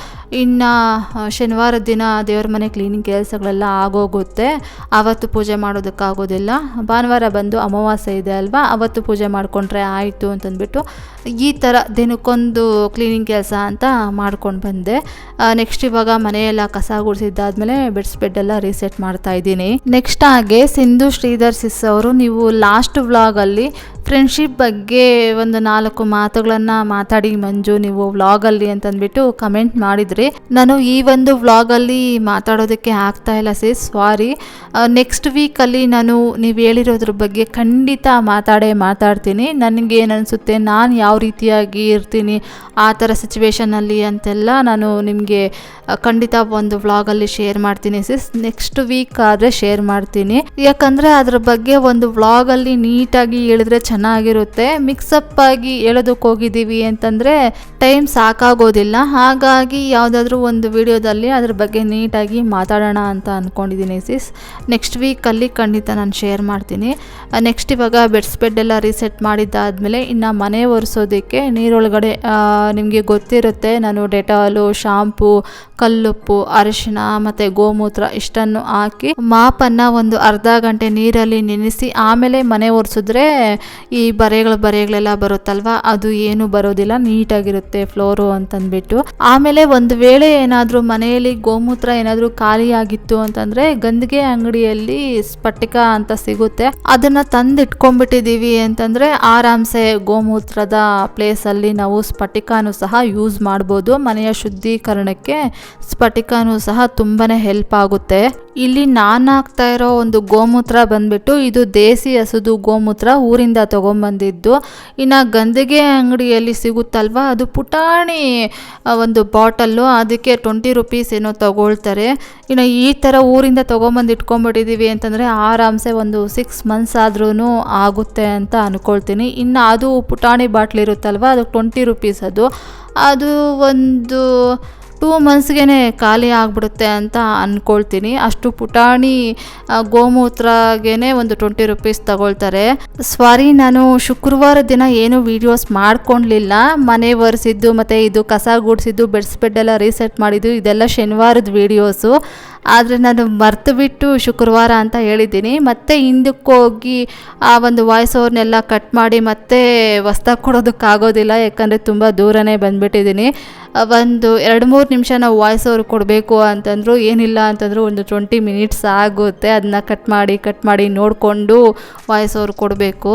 ಇನ್ನು ಶನಿವಾರ ದಿನ ದೇವ್ರ ಮನೆ ಕ್ಲೀನಿಂಗ್ ಕೆಲಸಗಳೆಲ್ಲ ಆಗೋಗುತ್ತೆ. ಆವತ್ತು ಪೂಜೆ ಮಾಡೋದಕ್ಕಾಗೋದಿಲ್ಲ ಭಾನುವಾರ ಬಂದು ಅಮಾವಾಸ್ಯೆ ಇದೆ ಅಲ್ವಾ? ಅವತ್ತು ಪೂಜೆ ಮಾಡಿಕೊಂಡ್ರೆ ಆಯಿತು ಅಂತಂದ್ಬಿಟ್ಟು ಈ ಥರ ದಿನಕ್ಕೊಂದು ಕ್ಲೀನಿಂಗ್ ಕೆಲಸ ಅಂತ ಮಾಡ್ಕೊಂಡು ಬಂದೆ. ನೆಕ್ಸ್ಟ್ ಇವಾಗ ಮನೆಯೆಲ್ಲ ಕಸ ಗುಡಿಸಿದ್ದಾದ್ಮೇಲೆ ಬೆಡ್ಸ್ ಬೆಡ್ ಎಲ್ಲ ರೀಸೆಟ್ ಮಾಡ್ತಾ ಇದ್ದೀನಿ. ನೆಕ್ಸ್ಟ್ ಹಾಗೆ ಸಿಂಧು ಶ್ರೀಧರ್ ಸಿಸ್ ಅವರು ನೀವು ಲಾಸ್ಟ್ ವ್ಲಾಗಲ್ಲಿ ಫ್ರೆಂಡ್ಶಿಪ್ ಬಗ್ಗೆ ಒಂದು ನಾಲ್ಕು ಮಾತುಗಳನ್ನು ಮಾತಾಡಿ ಮಂಜು, ನೀವು ವ್ಲಾಗಲ್ಲಿ ಅಂತಂದ್ಬಿಟ್ಟು ಕಮೆಂಟ್ ಮಾಡಿದ್ರಿ. ನಾನು ಈ ಒಂದು ವ್ಲಾಗಲ್ಲಿ ಮಾತಾಡೋದಕ್ಕೆ ಆಗ್ತಾ ಇಲ್ಲ ಸಿಸ್ ಸಾರಿ ನೆಕ್ಸ್ಟ್ ವೀಕಲ್ಲಿ ನಾನು ನೀವು ಹೇಳಿರೋದ್ರ ಬಗ್ಗೆ ಖಂಡಿತ ಮಾತಾಡೇ ಮಾತಾಡ್ತೀನಿ. ನನಗೆ ಏನು ಅನಿಸುತ್ತೆ ನಾನು ಯಾವ ರೀತಿಯಾಗಿ ಇರ್ತೀನಿ, ಆ ಥರ ಸಿಚುವೇಶನಲ್ಲಿ ಅಂತೆಲ್ಲ ನಾನು ನಿಮಗೆ ಖಂಡಿತ ಒಂದು ವ್ಲಾಗಲ್ಲಿ ಶೇರ್ ಮಾಡ್ತೀನಿ ಸಿಸ್ ನೆಕ್ಸ್ಟ್ ವೀಕ್ ಆದರೆ ಶೇರ್ ಮಾಡ್ತೀನಿ. ಯಾಕಂದರೆ ಅದ್ರ ಬಗ್ಗೆ ಒಂದು ವ್ಲಾಗಲ್ಲಿ ನೀಟಾಗಿ ಹೇಳಿದ್ರೆ ಚೆನ್ನಾಗಿರುತ್ತೆ. ಮಿಕ್ಸಪ್ ಆಗಿ ಹೇಳೋದಕ್ಕೆ ಹೋಗಿದ್ದೀವಿ ಅಂತಂದರೆ ಟೈಮ್ ಸಾಕಾಗೋದಿಲ್ಲ. ಹಾಗಾಗಿ ಯಾವುದಾದ್ರೂ ಒಂದು ವಿಡಿಯೋದಲ್ಲಿ ಅದ್ರ ಬಗ್ಗೆ ನೀಟಾಗಿ ಮಾತಾಡೋಣ ಅಂತ ಅಂದ್ಕೊಂಡಿದ್ದೀನಿ ಸಿಸ್ ನೆಕ್ಸ್ಟ್ ವೀಕಲ್ಲಿ ಖಂಡಿತ ನಾನು ಶೇರ್ ಮಾಡ್ತೀನಿ. ನೆಕ್ಸ್ಟ್ ಇವಾಗ ಬೆಡ್ಸ್ ಬೆಡ್ ಎಲ್ಲ ರೀಸೆಟ್ ಮಾಡಿದ್ದಾದಮೇಲೆ ಇನ್ನು ಮನೆ ಒರೆಸೋದಕ್ಕೆ ನೀರೊಳಗಡೆ ನಿಮಗೆ ಗೊತ್ತಿರುತ್ತೆ ನಾನು ಡೆಟಾಲು ಶಾಂಪು ಕಲ್ಲುಪ್ಪು ಅರಿಶಿನ ಮತ್ತು ಗೋಮೂತ್ರ ಇಷ್ಟನ್ನು ಹಾಕಿ ಮಾಪನ್ನು ಒಂದು ಅರ್ಧ ಗಂಟೆ ನೀರಲ್ಲಿ ನೆನೆಸಿ ಆಮೇಲೆ ಮನೆ ಒರೆಸಿದ್ರೆ ಈ ಬರೆಗಳು ಬರೆಗಳೆಲ್ಲ ಬರುತ್ತಲ್ವ? ಅದು ಏನು ಬರೋದಿಲ್ಲ, ನೀಟಾಗಿರುತ್ತೆ ಫ್ಲೋರು ಅಂತಂದ್ಬಿಟ್ಟು. ಆಮೇಲೆ ಒಂದು ವೇಳೆ ಏನಾದರೂ ಮನೆಯಲ್ಲಿ ಗೋಮೂತ್ರ ಏನಾದರೂ ಖಾಲಿಯಾಗಿತ್ತು ಅಂತಂದ್ರೆ ಗಂದಿಗೆ ಅಂಗಡಿಯಲ್ಲಿ ಸ್ಫಟಿಕ ಅಂತ ಸಿಗುತ್ತೆ. ಅದನ್ನ ತಂದು ಇಟ್ಕೊಂಡ್ಬಿಟ್ಟಿದೀವಿ ಅಂತಂದ್ರೆ ಆರಾಮ್ಸೆ ಗೋಮೂತ್ರದ ಪ್ಲೇಸ್ ಅಲ್ಲಿ ನಾವು ಸ್ಫಟಿಕನೂ ಸಹ ಯೂಸ್ ಮಾಡ್ಬೋದು. ಮನೆಯ ಶುದ್ಧೀಕರಣಕ್ಕೆ ಸ್ಫಟಿಕನೂ ಸಹ ತುಂಬಾನೇ ಹೆಲ್ಪ್ ಆಗುತ್ತೆ. ಇಲ್ಲಿ ನಾನು ಹಾಕ್ತಾ ಇರೋ ಒಂದು ಗೋಮೂತ್ರ ಬಂದ್ಬಿಟ್ಟು ಇದು ದೇಸಿ ಹಸುದು ಗೋಮೂತ್ರ ಊರಿಂದ ತಗೊಂಬಂದಿದ್ದು. ಇನ್ನು ಗಂದಿಗೆ ಅಂಗಡಿಯಲ್ಲಿ ಸಿಗುತ್ತಲ್ವ? ಅದು ಪುಟಾಣಿ ಒಂದು ಬಾಟಲ್ಲು. ಅದಕ್ಕೆ ಟ್ವೆಂಟಿ ರುಪೀಸ್ ಏನೋ ತಗೊಳ್ತಾರೆ. ಇನ್ನು ಈ ಥರ ಊರಿಂದ ತೊಗೊಂಬಂದು ಇಟ್ಕೊಂಡ್ಬಿಟ್ಟಿದ್ದೀವಿ ಅಂತಂದರೆ ಆರಾಮ್ಸೆ ಒಂದು ಸಿಕ್ಸ್ ಮಂತ್ಸ್ ಆದ್ರೂ ಆಗುತ್ತೆ ಅಂತ ಅಂದ್ಕೊಳ್ತೀನಿ ಇನ್ನು ಅದು ಪುಟಾಣಿ ಬಾಟ್ಲಿರುತ್ತಲ್ವ ಅದು ಟ್ವೆಂಟಿ ರುಪೀಸ್ ಅದು. ಅದು ಒಂದು ಟೂ ಮಂತ್ಸ್ಗೆ ಖಾಲಿ ಆಗಿಬಿಡುತ್ತೆ ಅಂತ ಅಂದ್ಕೊಳ್ತೀನಿ ಅಷ್ಟು ಪುಟಾಣಿ ಗೋಮೂತ್ರಗೇ ಒಂದು ಟ್ವೆಂಟಿ ರುಪೀಸ್ ತಗೊಳ್ತಾರೆ. ಸಾರಿ ನಾನು ಶುಕ್ರವಾರ ದಿನ ಏನು ವೀಡಿಯೋಸ್ ಮಾಡ್ಕೊಳ್ಲಿಲ್ಲ ಮನೆ ಒರೆಸಿದ್ದು, ಮತ್ತು ಇದು ಕಸ ಗುಡಿಸಿದ್ದು, ಬೆಡ್ಸ್ ಬೆಡ್ಡೆಲ್ಲ ರೀಸೆಟ್ ಮಾಡಿದ್ದು, ಇದೆಲ್ಲ ಶನಿವಾರದ ವೀಡಿಯೋಸು. ಆದರೆ ನಾನು ಮರ್ತು ಬಿಟ್ಟು ಶುಕ್ರವಾರ ಅಂತ ಹೇಳಿದ್ದೀನಿ. ಮತ್ತೆ ಹಿಂದಕ್ಕೋಗಿ ಆ ಒಂದು ವಾಯ್ಸ್ ಅವ್ರನ್ನೆಲ್ಲ ಕಟ್ ಮಾಡಿ ಮತ್ತೆ ಹೊಸ್ದಾಗಿ ಕೊಡೋದಕ್ಕಾಗೋದಿಲ್ಲ, ಯಾಕಂದರೆ ತುಂಬ ದೂರನೇ ಬಂದುಬಿಟ್ಟಿದ್ದೀನಿ. ಒಂದು ಎರಡು ಮೂರು ನಿಮಿಷ ನಾವು ವಾಯ್ಸ್ ಓವರ್ ಕೊಡಬೇಕು ಅಂತಂದ್ರು, ಏನಿಲ್ಲ ಅಂತಂದರೂ ಒಂದು ಟ್ವೆಂಟಿ ಮಿನಿಟ್ಸ್ ಆಗುತ್ತೆ. ಅದನ್ನ ಕಟ್ ಮಾಡಿ ಕಟ್ ಮಾಡಿ ನೋಡಿಕೊಂಡು ವಾಯ್ಸ್ ಓವರ್ ಕೊಡಬೇಕು.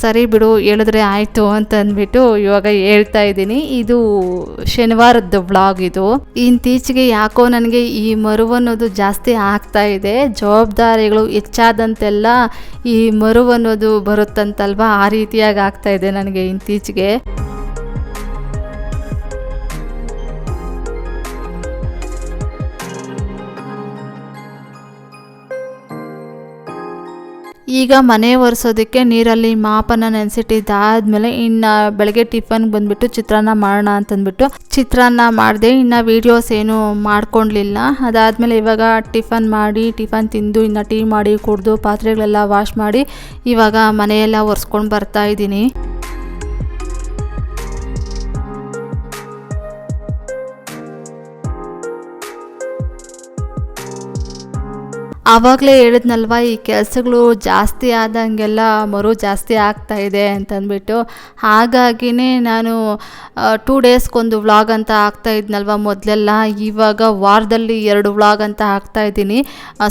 ಸರಿ ಬಿಡು, ಹೇಳಿದ್ರೆ ಆಯಿತು ಅಂತ ಅಂದ್ಬಿಟ್ಟು ಇವಾಗ ಹೇಳ್ತಾ ಇದ್ದೀನಿ. ಇದು ಶನಿವಾರದ್ದು ಬ್ಲಾಗ್ ಇದು. ಇತ್ತೀಚೆಗೆ ಯಾಕೋ ನನಗೆ ಈ ಮರು ಅನ್ನೋದು ಜಾಸ್ತಿ ಆಗ್ತಾ ಇದೆ. ಜವಾಬ್ದಾರಿಗಳು ಹೆಚ್ಚಾದಂತೆಲ್ಲ ಈ ಮರು ಅನ್ನೋದು ಬರುತ್ತಂತಲ್ವಾ? ಆ ರೀತಿಯಾಗಿ ಆಗ್ತಾ ಇದೆ ನನಗೆ ಇತ್ತೀಚೆಗೆ ಈಗ ಮನೆ ಒರೆಸೋದಕ್ಕೆ ನೀರಲ್ಲಿ ಮಾಪನ ನೆನೆಸಿಟ್ಟಿದ್ದಾದ್ಮೇಲೆ ಇನ್ನು ಬೆಳಗ್ಗೆ ಟಿಫನ್ಗೆ ಬಂದ್ಬಿಟ್ಟು ಚಿತ್ರಾನ್ನ ಮಾಡೋಣ ಅಂತಂದ್ಬಿಟ್ಟು ಚಿತ್ರಾನ್ನ ಮಾಡಿದೆ. ಇನ್ನು ವೀಡಿಯೋಸ್ ಏನು ಮಾಡ್ಕೊಂಡಿಲ್ಲ. ಅದಾದಮೇಲೆ ಇವಾಗ ಟಿಫನ್ ಮಾಡಿ, ಟಿಫನ್ ತಿಂದು, ಇನ್ನು ಟೀ ಮಾಡಿ, ಕುಡಿದು, ಪಾತ್ರೆಗಳೆಲ್ಲ ವಾಶ್ ಮಾಡಿ ಇವಾಗ ಮನೆಯೆಲ್ಲ ಒರೆಸ್ಕೊಂಡು ಬರ್ತಾ ಇದ್ದೀನಿ. ಆವಾಗಲೇ ಹೇಳಿದ್ನಲ್ವ, ಈ ಕೆಲಸಗಳು ಜಾಸ್ತಿ ಆದಂಗೆಲ್ಲ ಮರು ಜಾಸ್ತಿ ಆಗ್ತಾ ಇದೆ ಅಂತಂದ್ಬಿಟ್ಟು. ಹಾಗಾಗಿನೇ ನಾನು ಟೂ ಡೇಸ್ಗೊಂದು ವ್ಲಾಗ್ ಅಂತ ಹಾಕ್ತಾ ಇದ್ನಲ್ವ ಮೊದಲೆಲ್ಲ. ಇವಾಗ ವಾರದಲ್ಲಿ ಎರಡು ವ್ಲಾಗ್ ಅಂತ ಹಾಕ್ತಾ ಇದ್ದೀನಿ.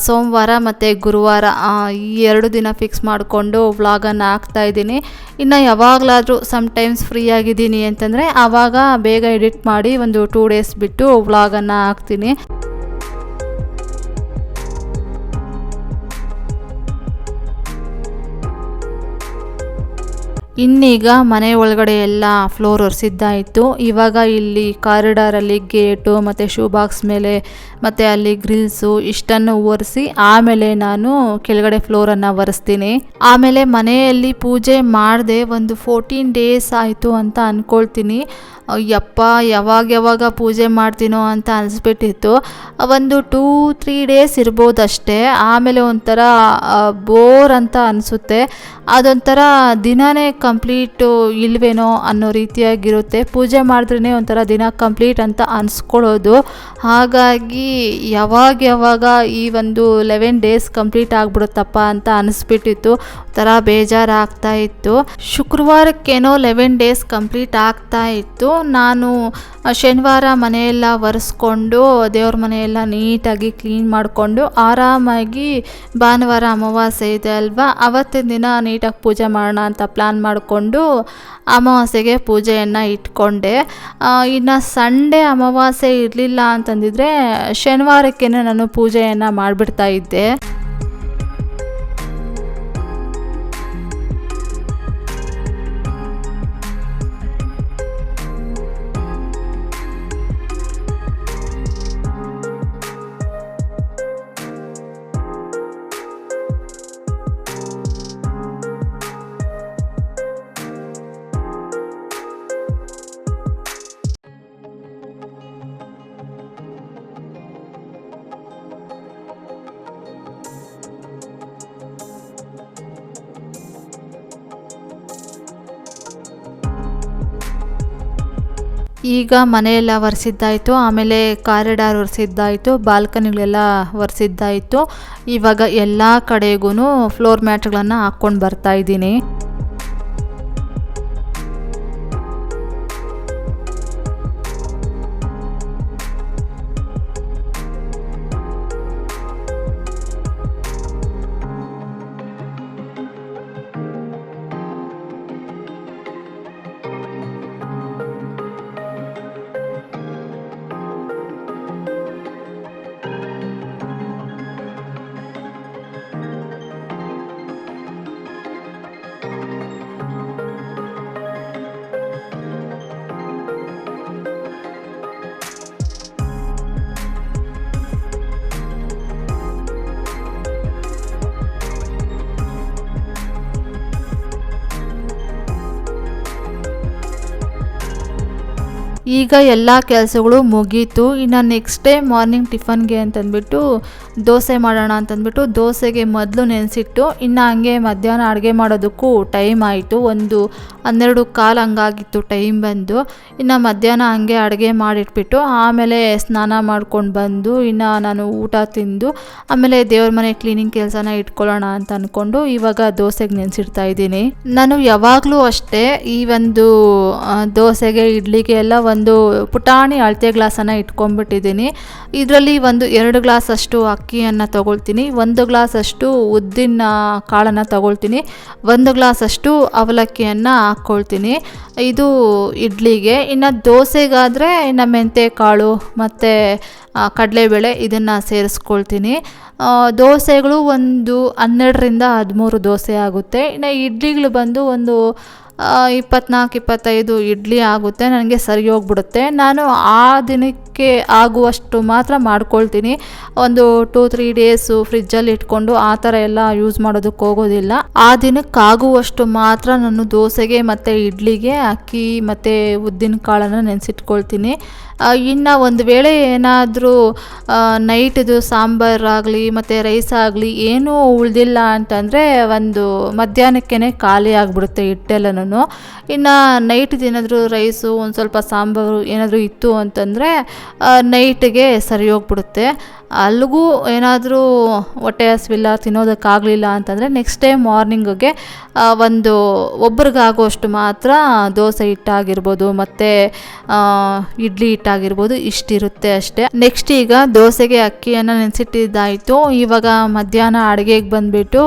ಸೋಮವಾರ ಮತ್ತು ಗುರುವಾರ ಈ ಎರಡು ದಿನ ಫಿಕ್ಸ್ ಮಾಡಿಕೊಂಡು ವ್ಲಾಗನ್ನು ಹಾಕ್ತಾ ಇದ್ದೀನಿ. ಇನ್ನು ಯಾವಾಗಲಾದರೂ ಸಮ್ಟೈಮ್ಸ್ ಫ್ರೀ ಆಗಿದ್ದೀನಿ ಅಂತಂದರೆ ಆವಾಗ ಬೇಗ ಎಡಿಟ್ ಮಾಡಿ ಒಂದು ಟೂ ಡೇಸ್ ಬಿಟ್ಟು ವ್ಲಾಗನ್ನು ಹಾಕ್ತೀನಿ. ಇನ್ನೀಗ ಮನೆ ಒಳಗಡೆ ಎಲ್ಲ ಫ್ಲೋರ್ ಒರೆಸಿದ್ದಾಯಿತು. ಇವಾಗ ಇಲ್ಲಿ ಕಾರಿಡಾರಲ್ಲಿ ಗೇಟು ಮತ್ತು ಶೂ ಬಾಕ್ಸ್ ಮೇಲೆ ಮತ್ತು ಅಲ್ಲಿ ಗ್ರಿಲ್ಸು ಇಷ್ಟನ್ನು ಒರೆಸಿ, ಆಮೇಲೆ ನಾನು ಕೆಳಗಡೆ ಫ್ಲೋರನ್ನು ಒರೆಸ್ತೀನಿ. ಆಮೇಲೆ ಮನೆಯಲ್ಲಿ ಪೂಜೆ ಮಾಡಿದೆ ಒಂದು ಫೋರ್ಟೀನ್ ಡೇಸ್ ಆಯಿತು ಅಂತ ಅಂದ್ಕೊಳ್ತೀನಿ ಯಪ್ಪ, ಯಾವಾಗ ಯಾವಾಗ ಪೂಜೆ ಮಾಡ್ತೀನೋ ಅಂತ ಅನಿಸ್ಬಿಟ್ಟಿತ್ತು. ಒಂದು ಟೂ ತ್ರೀ ಡೇಸ್ ಇರ್ಬೋದು ಅಷ್ಟೇ ಆಮೇಲೆ ಒಂಥರ ಬೋರ್ ಅಂತ ಅನಿಸುತ್ತೆ. ಅದೊಂಥರ ದಿನನೇ ಕಂಪ್ಲೀಟು ಇಲ್ವೇನೋ ಅನ್ನೋ ರೀತಿಯಾಗಿರುತ್ತೆ. ಪೂಜೆ ಮಾಡಿದ್ರೇ ಒಂಥರ ದಿನ ಕಂಪ್ಲೀಟ್ ಅಂತ ಅನಿಸ್ಕೊಳ್ಳೋದು. ಹಾಗಾಗಿ ಯಾವಾಗ ಯಾವಾಗ ಈ ಒಂದು ಲೆವೆನ್ ಡೇಸ್ ಕಂಪ್ಲೀಟ್ ಆಗ್ಬಿಡುತ್ತಪ್ಪ ಅಂತ ಅನಿಸ್ಬಿಟ್ಟಿತ್ತು. ಒಂಥರ ಬೇಜಾರಾಗ್ತಾ ಇತ್ತು. ಶುಕ್ರವಾರಕ್ಕೇನೋ ಲೆವೆನ್ ಡೇಸ್ ಕಂಪ್ಲೀಟ್ ಆಗ್ತಾ ಇತ್ತು. ನಾನು ಶನಿವಾರ ಮನೆಯೆಲ್ಲ ಒರೆಸ್ಕೊಂಡು, ದೇವ್ರ ಮನೆಯೆಲ್ಲ ನೀಟಾಗಿ ಕ್ಲೀನ್ ಮಾಡಿಕೊಂಡು, ಆರಾಮಾಗಿ ಭಾನುವಾರ ಅಮಾವಾಸ್ಯೆ ಇದೆ ಅಲ್ವಾ? ಅವತ್ತಿನ ದಿನ ನೀಟಾಗಿ ಪೂಜೆ ಮಾಡೋಣ ಅಂತ ಪ್ಲ್ಯಾನ್ ಮಾಡಿಕೊಂಡು ಅಮಾವಾಸ್ಯೆಗೆ ಪೂಜೆಯನ್ನು ಇಟ್ಕೊಂಡೆ. ಇನ್ನು ಸಂಡೇ ಅಮಾವಾಸ್ಯೆ ಇರಲಿಲ್ಲ ಅಂತಂದಿದ್ರೆ ಶನಿವಾರಕ್ಕೇ ನಾನು ಪೂಜೆಯನ್ನು ಮಾಡಿಬಿಡ್ತಾ ಇದ್ದೆ. ಈಗ ಮನೆಯೆಲ್ಲ ಒರೆಸಿದ್ದಾಯಿತು, ಆಮೇಲೆ ಕಾರಿಡಾರ್ ಒರೆಸಿದ್ದಾಯಿತು, ಬಾಲ್ಕನಿಗಳೆಲ್ಲ ಒರೆಸಿದ್ದಾಯಿತು. ಇವಾಗ ಎಲ್ಲ ಕಡೆಗೂ ಫ್ಲೋರ್ ಮ್ಯಾಟ್ಗಳನ್ನು ಹಾಕ್ಕೊಂಡು ಬರ್ತಾ ಈಗ ಎಲ್ಲ ಕೆಲಸಗಳು ಮುಗೀತು. ಇನ್ನು ನೆಕ್ಸ್ಟ್ ಡೇ ಮಾರ್ನಿಂಗ್ ಟಿಫನ್ಗೆ ಅಂತಂದ್ಬಿಟ್ಟು ದೋಸೆ ಮಾಡೋಣ ಅಂತಂದ್ಬಿಟ್ಟು ದೋಸೆಗೆ ಮೊದಲು ನೆನೆಸಿಟ್ಟು, ಇನ್ನು ಹಂಗೆ ಮಧ್ಯಾಹ್ನ ಅಡುಗೆ ಮಾಡೋದಕ್ಕೂ ಟೈಮ್ ಆಯಿತು. ಒಂದು ಹನ್ನೆರಡು ಕಾಲು ಹಂಗಾಗಿತ್ತು ಟೈಮ್ ಬಂದು. ಇನ್ನು ಮಧ್ಯಾಹ್ನ ಹಂಗೆ ಅಡುಗೆ ಮಾಡಿಟ್ಬಿಟ್ಟು ಆಮೇಲೆ ಸ್ನಾನ ಮಾಡ್ಕೊಂಡು ಬಂದು, ಇನ್ನು ನಾನು ಊಟ ತಿಂದು, ಆಮೇಲೆ ದೇವ್ರ ಮನೆ ಕ್ಲೀನಿಂಗ್ ಕೆಲಸನ ಇಟ್ಕೊಳ್ಳೋಣ ಅಂತ ಅಂದ್ಕೊಂಡು ಇವಾಗ ದೋಸೆಗೆ ನೆನೆಸಿಡ್ತಾ ಇದ್ದೀನಿ. ನಾನು ಯಾವಾಗಲೂ ಅಷ್ಟೇ ಈ ಒಂದು ದೋಸೆಗೆ, ಇಡ್ಲಿಗೆ ಎಲ್ಲ ಒಂದು ಪುಟಾಣಿ ಅಳತೆ ಗ್ಲಾಸನ್ನು ಇಟ್ಕೊಂಡ್ಬಿಟ್ಟಿದ್ದೀನಿ. ಇದರಲ್ಲಿ ಒಂದು ಎರಡು ಗ್ಲಾಸ್ ಅಷ್ಟು ಅಕ್ಕಿಯನ್ನು ತಗೊಳ್ತೀನಿ, ಒಂದು ಗ್ಲಾಸ್ ಅಷ್ಟು ಉದ್ದಿನ ಕಾಳನ್ನು ತಗೊಳ್ತೀನಿ, ಒಂದು ಗ್ಲಾಸ್ ಅಷ್ಟು ಅವಲಕ್ಕಿಯನ್ನು ಹಾಕ್ಕೊಳ್ತೀನಿ. ಇದು ಇಡ್ಲಿಗೆ. ಇನ್ನು ದೋಸೆಗಾದರೆ ಇನ್ನು ಮೆಂತ್ಯ ಕಾಳು ಮತ್ತು ಕಡಲೆಬೇಳೆ ಇದನ್ನು ಸೇರಿಸ್ಕೊಳ್ತೀನಿ. ದೋಸೆಗಳು ಒಂದು ಹನ್ನೆರಡರಿಂದ ಹದಿಮೂರು ದೋಸೆ ಆಗುತ್ತೆ. ಇನ್ನು ಇಡ್ಲಿಗಳು ಬಂದು ಒಂದು ಇಪ್ಪತ್ನಾಲ್ಕು, ಇಪ್ಪತ್ತೈದು ಇಡ್ಲಿ ಆಗುತ್ತೆ, ನನಗೆ ಸರಿ ಹೋಗ್ಬಿಡುತ್ತೆ. ನಾನು ಆ ದಿನಕ್ಕೆ ಆಗುವಷ್ಟು ಮಾತ್ರ ಮಾಡ್ಕೊಳ್ತೀನಿ. ಒಂದು ಟೂ ತ್ರೀ ಡೇಸು ಫ್ರಿಜ್ಜಲ್ಲಿ ಇಟ್ಕೊಂಡು ಆ ಥರ ಎಲ್ಲ ಯೂಸ್ ಮಾಡೋದಕ್ಕೆ ಹೋಗೋದಿಲ್ಲ. ಆ ದಿನಕ್ಕೆ ಆಗುವಷ್ಟು ಮಾತ್ರ ನಾನು ದೋಸೆಗೆ ಮತ್ತು ಇಡ್ಲಿಗೆ, ಅಕ್ಕಿ ಮತ್ತು ಉದ್ದಿನ ಕಾಳನ್ನು ನೆನೆಸಿಟ್ಕೊಳ್ತೀನಿ. ಇನ್ನು ಒಂದು ವೇಳೆ ಏನಾದರೂ ನೈಟ್ದು ಸಾಂಬಾರಾಗಲಿ ಮತ್ತು ರೈಸ್ ಆಗಲಿ ಏನೂ ಉಳಿದಿಲ್ಲ ಅಂತಂದರೆ ಒಂದು ಮಧ್ಯಾಹ್ನಕ್ಕೇ ಖಾಲಿ ಆಗಿಬಿಡುತ್ತೆ ಹಿಟ್ಟೆಲ್ಲನೂ ಇನ್ನು ನೈಟ್ದು ಏನಾದರೂ ರೈಸು, ಒಂದು ಸ್ವಲ್ಪ ಸಾಂಬಾರು ಏನಾದರೂ ಇತ್ತು ಅಂತಂದರೆ ನೈಟ್ಗೆ ಸರಿ ಹೋಗ್ಬಿಡುತ್ತೆ ಅಲ್ಲಿಗೂ ಏನಾದರೂ ಹೊಟ್ಟೆ ಹಸಿವಿಲ್ಲ, ತಿನ್ನೋದಕ್ಕಾಗಲಿಲ್ಲ ಅಂತಂದರೆ ನೆಕ್ಸ್ಟ್ ಡೇ ಮಾರ್ನಿಂಗಿಗೆ ಒಂದು ಒಬ್ರಿಗಾಗೋಷ್ಟು ಮಾತ್ರ ದೋಸೆ ಹಿಟ್ಟಾಗಿರ್ಬೋದು, ಮತ್ತು ಇಡ್ಲಿ ಹಿಟ್ಟಾಗಿರ್ಬೋದು ಇಷ್ಟಿರುತ್ತೆ ಅಷ್ಟೇ. ನೆಕ್ಸ್ಟ್ ಈಗ ದೋಸೆಗೆ ಅಕ್ಕಿಯನ್ನು ನೆನೆಸಿಟ್ಟಿದ್ದಾಯಿತು. ಇವಾಗ ಮಧ್ಯಾಹ್ನ ಅಡುಗೆಗೆ ಬಂದುಬಿಟ್ಟು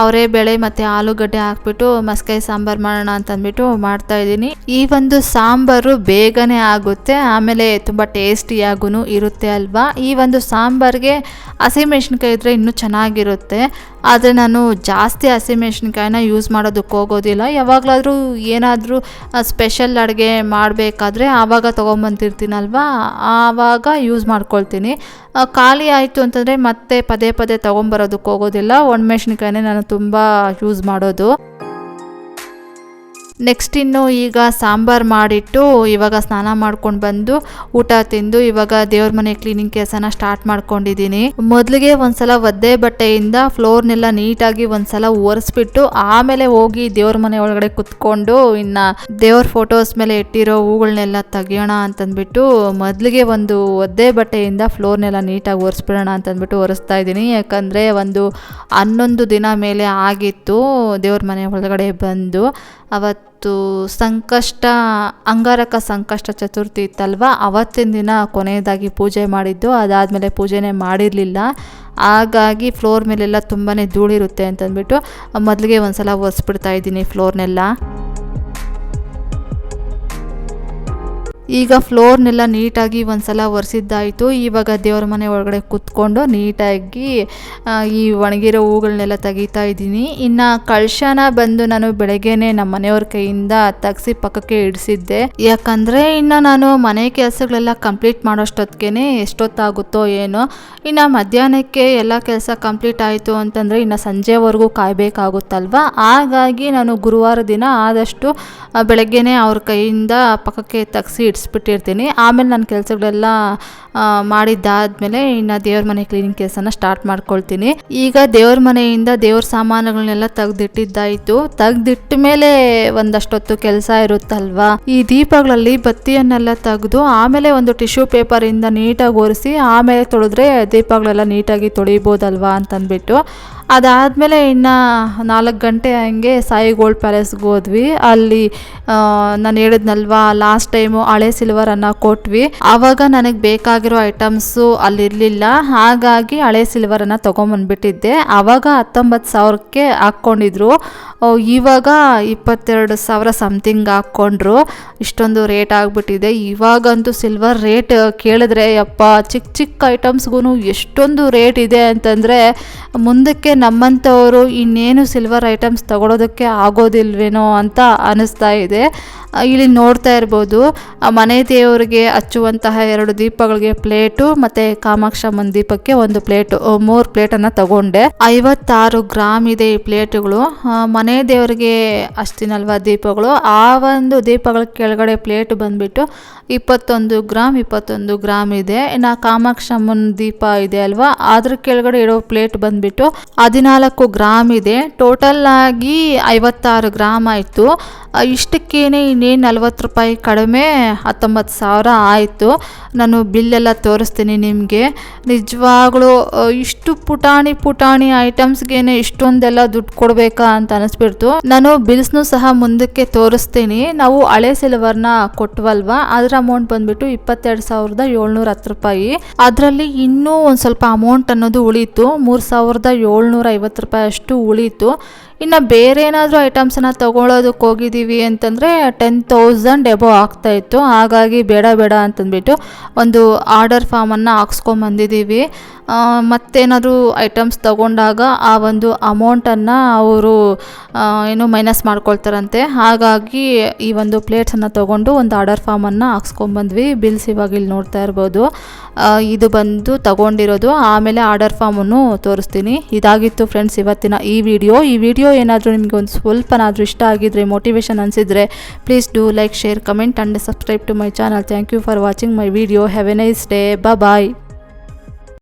ಅವರೇ ಬೇಳೆ ಮತ್ತು ಆಲೂಗಡ್ಡೆ ಹಾಕ್ಬಿಟ್ಟು ಮಸ್ಕಾಯಿ ಸಾಂಬಾರು ಮಾಡೋಣ ಅಂತಂದ್ಬಿಟ್ಟು ಮಾಡ್ತಾಯಿದ್ದೀನಿ ಈ ಒಂದು ಸಾಂಬಾರು ಬೇಗನೆ ಆಗುತ್ತೆ, ಆಮೇಲೆ ತುಂಬ ಟೇಸ್ಟಿಯಾಗೂ ಇರುತ್ತೆ ಅಲ್ವಾ? ಈ ಒಂದು ಸಾಂಬಾರಿಗೆ ಹಸಿಮೆಣ್ಸಿನ್ಕಾಯಿ ಇದ್ದರೆ ಇನ್ನೂ ಚೆನ್ನಾಗಿರುತ್ತೆ. ಆದರೆ ನಾನು ಜಾಸ್ತಿ ಹಸಿಮೆಣ್ಸಿನ್ಕಾಯಿನ ಯೂಸ್ ಮಾಡೋದಕ್ಕೆ ಹೋಗೋದಿಲ್ಲ. ಯಾವಾಗಲಾದರೂ ಏನಾದರೂ ಸ್ಪೆಷಲ್ ಅಡುಗೆ ಮಾಡಬೇಕಾದ್ರೆ ಆವಾಗ ತೊಗೊಂಬಂತಿರ್ತೀನಲ್ವಾ ಆವಾಗ ಯೂಸ್ ಮಾಡ್ಕೊಳ್ತೀನಿ. ಖಾಲಿ ಆಯಿತು ಅಂತಂದರೆ ಮತ್ತೆ ಪದೇ ಪದೇ ತೊಗೊಂಬರೋದಕ್ಕೆ ಹೋಗೋದಿಲ್ಲ. ಒಣಮೆಣ್ಸಿನ್ಕಾಯಿನೇ ನಾನು ತುಂಬ ಯೂಸ್ ಮಾಡೋದು. ನೆಕ್ಸ್ಟ್ ಇನ್ನು ಈಗ ಸಾಂಬಾರು ಮಾಡಿಟ್ಟು ಇವಾಗ ಸ್ನಾನ ಮಾಡ್ಕೊಂಡು ಬಂದು ಊಟ ತಿಂದು ಇವಾಗ ದೇವ್ರ ಮನೆ ಕ್ಲೀನಿಂಗ್ ಕೆಲಸನ ಸ್ಟಾರ್ಟ್ ಮಾಡ್ಕೊಂಡಿದ್ದೀನಿ. ಮೊದಲಿಗೆ ಒಂದ್ಸಲ ಒದ್ದೆ ಬಟ್ಟೆಯಿಂದ ಫ್ಲೋರ್ನೆಲ್ಲ ನೀಟಾಗಿ ಒಂದ್ಸಲ ಒರೆಸ್ಬಿಟ್ಟು ಆಮೇಲೆ ಹೋಗಿ ದೇವ್ರ ಮನೆ ಒಳಗಡೆ ಕುತ್ಕೊಂಡು ಇನ್ನ ದೇವ್ರ ಫೋಟೋಸ್ ಮೇಲೆ ಇಟ್ಟಿರೋ ಹೂಗಳನ್ನೆಲ್ಲ ತೆಗಿಯೋಣ ಅಂತಂದ್ಬಿಟ್ಟು ಮೊದಲಿಗೆ ಒಂದು ಒದ್ದೆ ಬಟ್ಟೆಯಿಂದ ಫ್ಲೋರ್ನೆಲ್ಲ ನೀಟಾಗಿ ಒರೆಸ್ಬಿಡೋಣ ಅಂತಂದ್ಬಿಟ್ಟು ಒರೆಸ್ತಾ ಇದ್ದೀನಿ. ಯಾಕಂದರೆ ಒಂದು ಹನ್ನೊಂದು ದಿನ ಮೇಲೆ ಆಗಿತ್ತು ದೇವ್ರ ಮನೆ ಒಳಗಡೆ ಬಂದು. ಅವತ್ತು ಸಂಕಷ್ಟ, ಅಂಗಾರಕ ಸಂಕಷ್ಟ ಚತುರ್ಥಿ ಇತ್ತಲ್ವ? ಅವತ್ತಿನ ದಿನ ಕೊನೆಯದಾಗಿ ಪೂಜೆ ಮಾಡಿದ್ದು, ಅದಾದಮೇಲೆ ಪೂಜೆನೇ ಮಾಡಿರಲಿಲ್ಲ. ಹಾಗಾಗಿ ಫ್ಲೋರ್ ಮೇಲೆಲ್ಲ ತುಂಬಾ ಧೂಳಿರುತ್ತೆ ಅಂತಂದ್ಬಿಟ್ಟು, ಮೊದಲಿಗೆ ಒಂದು ಸಲ ಒರೆಸ್ಬಿಡ್ತಾ ಇದ್ದೀನಿ ಫ್ಲೋರ್ನೆಲ್ಲ. ಈಗ ಫ್ಲೋರ್ನೆಲ್ಲ ನೀಟಾಗಿ ಒಂದ್ಸಲ ಒರೆಸಿದ್ದಾಯಿತು. ಇವಾಗ ದೇವ್ರ ಮನೆ ಒಳಗಡೆ ಕೂತ್ಕೊಂಡು ನೀಟಾಗಿ ಈ ಒಣಗಿರೋ ಹೂಗಳನ್ನೆಲ್ಲ ತೆಗಿತಾ ಇದ್ದೀನಿ. ಇನ್ನು ಕಳಶನ ಬಂದು ನಾನು ಬೆಳಗ್ಗೆನೆ ನಮ್ಮ ಮನೆಯವ್ರ ಕೈಯಿಂದ ತೆಗ್ಸಿ ಪಕ್ಕಕ್ಕೆ ಇಡಿಸಿದ್ದೆ. ಯಾಕಂದರೆ ಇನ್ನು ನಾನು ಮನೆ ಕೆಲಸಗಳೆಲ್ಲ ಕಂಪ್ಲೀಟ್ ಮಾಡೋಷ್ಟೊತ್ತಿಗೆ ಎಷ್ಟೊತ್ತಾಗುತ್ತೋ ಏನೋ. ಇನ್ನು ಮಧ್ಯಾಹ್ನಕ್ಕೆ ಎಲ್ಲ ಕೆಲಸ ಕಂಪ್ಲೀಟ್ ಆಯಿತು ಅಂತಂದರೆ ಇನ್ನು ಸಂಜೆವರೆಗೂ ಕಾಯಬೇಕಾಗುತ್ತಲ್ವ? ಹಾಗಾಗಿ ನಾನು ಗುರುವಾರ ದಿನ ಆದಷ್ಟು ಬೆಳಗ್ಗೆನೇ ಅವ್ರ ಕೈಯಿಂದ ಪಕ್ಕಕ್ಕೆ ತೆಗ್ಸಿ ಇಡಿಸ್ಬಿಟ್ಟಿರ್ತೀನಿ ಆಮೇಲೆ ನನ್ನ ಕೆಲಸಗಳೆಲ್ಲ ಮಾಡಿದ್ದಾದಮೇಲೆ ಇನ್ನು ದೇವ್ರ ಮನೆ ಕ್ಲೀನಿಂಗ್ ಕೆಲಸನ ಸ್ಟಾರ್ಟ್ ಮಾಡ್ಕೊಳ್ತೀನಿ. ಈಗ ದೇವ್ರ ಮನೆಯಿಂದ ದೇವ್ರ ಸಾಮಾನುಗಳನ್ನೆಲ್ಲ ತೆಗೆದಿಟ್ಟಿದ್ದಾಯಿತು. ತೆಗೆದಿಟ್ಟ ಮೇಲೆ ಒಂದಷ್ಟೊತ್ತು ಕೆಲಸ ಇರುತ್ತಲ್ವಾ? ಈ ದೀಪಗಳಲ್ಲಿ ಬತ್ತಿಯನ್ನೆಲ್ಲ ತೆಗೆದು, ಆಮೇಲೆ ಒಂದು ಟಿಶ್ಯೂ ಪೇಪರಿಂದ ನೀಟಾಗಿ ಒರೆಸಿ, ಆಮೇಲೆ ತೊಳೆದ್ರೆ ದೀಪಗಳೆಲ್ಲ ನೀಟಾಗಿ ತೊಳಿಬೋದಲ್ವಾ ಅಂತಂದ್ಬಿಟ್ಟು. ಅದಾದಮೇಲೆ ಇನ್ನು ನಾಲ್ಕು ಗಂಟೆ ಹಂಗೆ ಸಾಯಿ ಗೋಲ್ಡ್ ಪ್ಯಾಲೇಸ್ಗೆ ಹೋದ್ವಿ. ಅಲ್ಲಿ ನಾನು ಹೇಳಿದ್ನಲ್ವಾ ಲಾಸ್ಟ್ ಟೈಮು ಹಳೆ ಸಿಲ್ವರನ್ನು ಕೊಟ್ವಿ. ಆವಾಗ ನನಗೆ ಬೇಕಾಗಿರೋ ಐಟಮ್ಸು ಅಲ್ಲಿರಲಿಲ್ಲ ಹಾಗಾಗಿ ಹಳೆ ಸಿಲ್ವರನ್ನು ತೊಗೊಂಬಂದ್ಬಿಟ್ಟಿದ್ದೆ. ಆವಾಗ ಹತ್ತೊಂಬತ್ತು ಸಾವಿರಕ್ಕೆ ಹಾಕ್ಕೊಂಡಿದ್ರು. ಇವಾಗ ಇಪ್ಪತ್ತೆರಡು ಸಾವಿರ ಸಮಥಿಂಗ್ ಹಾಕ್ಕೊಂಡ್ರು. ಇಷ್ಟೊಂದು ರೇಟ್ ಆಗಿಬಿಟ್ಟಿದೆ. ಇವಾಗಂತೂ ಸಿಲ್ವರ್ ರೇಟ್ ಕೇಳಿದ್ರೆ ಯಪ್ಪ ಚಿಕ್ಕ ಚಿಕ್ಕ ಐಟಮ್ಸ್ಗೂ ಎಷ್ಟೊಂದು ರೇಟ್ ಇದೆ ಅಂತಂದರೆ ಮುಂದಕ್ಕೆ ನಮ್ಮಂಥವರು ಇನ್ನೇನು ಸಿಲ್ವರ್ ಐಟಮ್ಸ್ ತಗೊಳ್ಳೋದಕ್ಕೆ ಆಗೋದಿಲ್ವೇನೋ ಅಂತ ಅನ್ನಿಸ್ತಾ ಇದೆ. ಇಲ್ಲಿ ನೋಡ್ತಾ ಇರ್ಬೋದು ಮನೆ ದೇವರಿಗೆ ಹಚ್ಚುವಂತಹ ಎರಡು ದೀಪಗಳಿಗೆ ಪ್ಲೇಟು, ಮತ್ತು ಕಾಮಾಕ್ಷಮ್ಮನ ದೀಪಕ್ಕೆ ಒಂದು ಪ್ಲೇಟು ಮೂರು ಪ್ಲೇಟನ್ನು ತಗೊಂಡೆ. ಐವತ್ತಾರು ಗ್ರಾಮ್ ಇದೆ ಈ ಪ್ಲೇಟುಗಳು. ಮನೆ ದೇವರಿಗೆ ಅಷ್ಟಿನಲ್ವಾ ದೀಪಗಳು. ಆ ಒಂದು ದೀಪಗಳ ಕೆಳಗಡೆ ಪ್ಲೇಟ್ ಬಂದ್ಬಿಟ್ಟು ಇಪ್ಪತ್ತೊಂದು ಗ್ರಾಮ್ ಇಪ್ಪತ್ತೊಂದು ಗ್ರಾಮ್ ಇದೆ. ಇನ್ನು ಕಾಮಾಕ್ಷಮ್ಮನ ದೀಪ ಇದೆ ಅಲ್ವಾ? ಅದ್ರ ಕೆಳಗಡೆ ಇಡೋ ಪ್ಲೇಟ್ ಬಂದ್ಬಿಟ್ಟು ಹದಿನಾಲ್ಕು ಗ್ರಾಮ್ ಇದೆ. ಟೋಟಲ್ ಆಗಿ ಐವತ್ತಾರು ಗ್ರಾಮ್ ಆಯಿತು. ಇಷ್ಟಕ್ಕೇನೆ ಇನ್ನೇನು ನಲ್ವತ್ತು ರೂಪಾಯಿ ಕಡಿಮೆ ಹತ್ತೊಂಬತ್ತು ಸಾವಿರ ಆಯಿತು. ನಾನು ಬಿಲ್ಲೆಲ್ಲ ತೋರಿಸ್ತೀನಿ ನಿಮಗೆ. ನಿಜವಾಗ್ಲೂ ಇಷ್ಟು ಪುಟಾಣಿ ಪುಟಾಣಿ ಐಟಮ್ಸ್ಗೇನೆ ಇಷ್ಟೊಂದೆಲ್ಲ ದುಡ್ಡು ಕೊಡಬೇಕಾ ಅಂತ ಅನಿಸ್ಬಿಡ್ತು. ನಾನು ಬಿಲ್ಸ್ನು ಸಹ ಮುಂದಕ್ಕೆ ತೋರಿಸ್ತೀನಿ. ನಾವು ಹಳೆ ಸಿಲ್ವರ್ನ ಕೊಟ್ಟವಲ್ವಾ ಅದರ ಅಮೌಂಟ್ ಬಂದ್ಬಿಟ್ಟು ಇಪ್ಪತ್ತೆರಡು ಸಾವಿರದ ಏಳ್ನೂರ ಹತ್ತು ರೂಪಾಯಿ. ಅದರಲ್ಲಿ ಇನ್ನೂ ಒಂದು ಸ್ವಲ್ಪ ಅಮೌಂಟ್ ಅನ್ನೋದು ಉಳೀತು. ಮೂರು ಸಾವಿರದ ಏಳ್ನೂರ ಐವತ್ತು ರೂಪಾಯಿ ಅಷ್ಟು ಉಳೀತು. ಇನ್ನು ಬೇರೆ ಏನಾದರೂ ಐಟಮ್ಸನ್ನ ತೊಗೊಳೋದಕ್ಕೆ ಹೋಗಿದ್ದೀವಿ ಅಂತಂದರೆ ಟೆನ್ ತೌಸಂಡ್ ಎಬೋ ಆಗ್ತಾಯಿತ್ತು ಹಾಗಾಗಿ ಬೇಡ ಬೇಡ ಅಂತಂದ್ಬಿಟ್ಟು ಒಂದು ಆರ್ಡರ್ ಫಾರ್ಮನ್ನು ಹಾಕ್ಸ್ಕೊಂಬಂದಿದ್ದೀವಿ. ಮತ್ತೇನಾದರೂ ಐಟಮ್ಸ್ ತಗೊಂಡಾಗ ಆ ಒಂದು ಅಮೌಂಟನ್ನು ಅವರು ಏನು ಮೈನಸ್ ಮಾಡ್ಕೊಳ್ತಾರಂತೆ. ಹಾಗಾಗಿ ಈ ಒಂದು ಪ್ಲೇಟ್ಸನ್ನು ತೊಗೊಂಡು ಒಂದು ಆರ್ಡರ್ ಫಾರ್ಮನ್ನು ಹಾಕ್ಸ್ಕೊಂಬಂದ್ವಿ. ಬಿಲ್ಸ್ ಇವಾಗ ಇಲ್ಲಿ ನೋಡ್ತಾ ಇರ್ಬೋದು. ಇದು ಬಂದು ತಗೊಂಡಿರೋದು. ಆಮೇಲೆ ಆರ್ಡರ್ ಫಾರ್ಮನ್ನು ತೋರಿಸ್ತೀನಿ. ಇದಾಗಿತ್ತು ಫ್ರೆಂಡ್ಸ್ ಇವತ್ತಿನ ಈ ವಿಡಿಯೋ ಈ ವಿಡಿಯೋ ಏನಾದರೂ ನಿಮಗೆ ಒಂದು ಸ್ವಲ್ಪನಾದರೂ ಇಷ್ಟ ಆಗಿದ್ರೆ motivation ಅನಿಸಿದರೆ please do like share comment and subscribe to my channel thank you for watching my video have a nice day bye